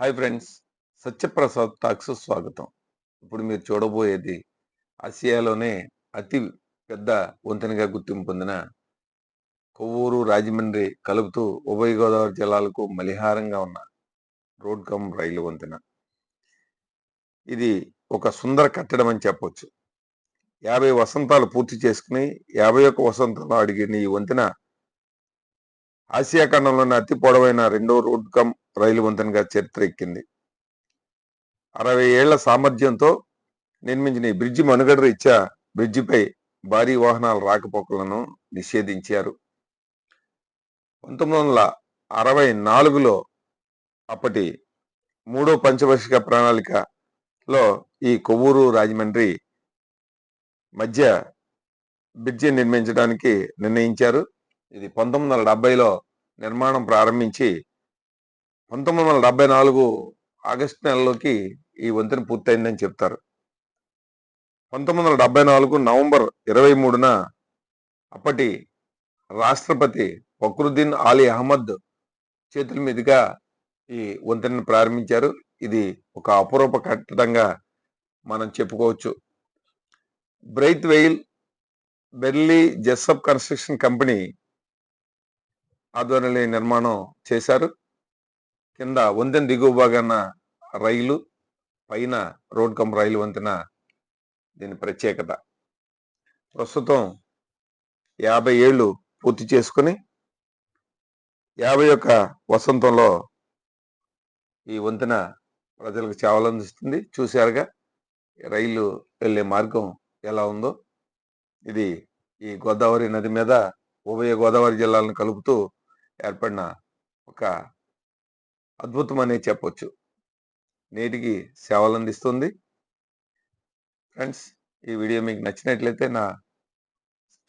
Hi friends Satyaprasad talks స్వాగతం. ఇప్పుడు మీరు చూడబోయేది ఆసియాలోనే అతి పెద్ద వంతెనగా గుర్తింపు పొందిన కొవ్వూరు రాజమండ్రి కలుపుతూ ఉభయ గోదావరి జిల్లాలకు మలిహారంగా ఉన్న రోడ్ కమ్ రైలు వంతెన. ఇది ఒక సుందర కట్టడం అని చెప్పవచ్చు యాభై వసంతాలు పూర్తి చేసుకుని యాభై ఒక్క వసంతంలో అడిగిన ఈ వంతెన ఆసియా ఖండంలోని అతి పొడవైన రెండో రోడ్ కమ్ రైలు వంతెనగా చరిత్ర ఎక్కింది. అరవై ఏళ్ళ సామర్థ్యంతో నిర్మించిన ఈ బ్రిడ్జి మనుగడ రీత్యా బ్రిడ్జిపై భారీ వాహనాల రాకపోకలను నిషేధించారు. పంతొమ్మిది వందల అరవై నాలుగులో అప్పటి మూడో పంచవార్షిక ప్రణాళికలో ఈ కొవ్వూరు రాజమండ్రి మధ్య బ్రిడ్జి నిర్మించడానికి నిర్ణయించారు. ఇది పంతొమ్మిది వందల డెబ్బైలో నిర్మాణం ప్రారంభించి పంతొమ్మిది వందల డెబ్బై నాలుగు ఆగస్టు నెలలోకి ఈ వంతెన పూర్తయిందని చెప్తారు. పంతొమ్మిది వందల డెబ్బై నాలుగు నవంబర్ ఇరవై మూడున అప్పటి రాష్ట్రపతి ఫక్రుద్దీన్ ఆలీ అహ్మద్ చేతుల మీదుగా ఈ వంతెనను ప్రారంభించారు. ఇది ఒక అపురూప కట్టడంగా మనం చెప్పుకోవచ్చు. Braithwaite Burn Jessop construction company ఆధ్వర్యంలో నిర్మాణం చేశారు. కింద వంతెన దిగువ భాగాన రైలు పైన రోడ్ కమ్ రైలు వంతెన దీని ప్రత్యేకత. ప్రస్తుతం యాభై ఏళ్ళు పూర్తి చేసుకుని యాభై ఒక్క వసంతంలో ఈ వంతెన ప్రజలకు సేవలు చూశారుగా రైలు వెళ్ళే మార్గం ఎలా ఉందో. ఇది ఈ గోదావరి నది మీద ఉభయ గోదావరి జిల్లాలను కలుపుతూ ఏర్పడిన ఒక అద్భుతం అనే చెప్పొచ్చు. నేటికి సేవలు అందిస్తుంది ఫ్రెండ్స్ ఈ వీడియో మీకు నచ్చినట్లయితే నా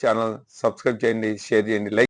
ఛానల్ సబ్స్క్రైబ్ చేయండి షేర్ చేయండి లైక్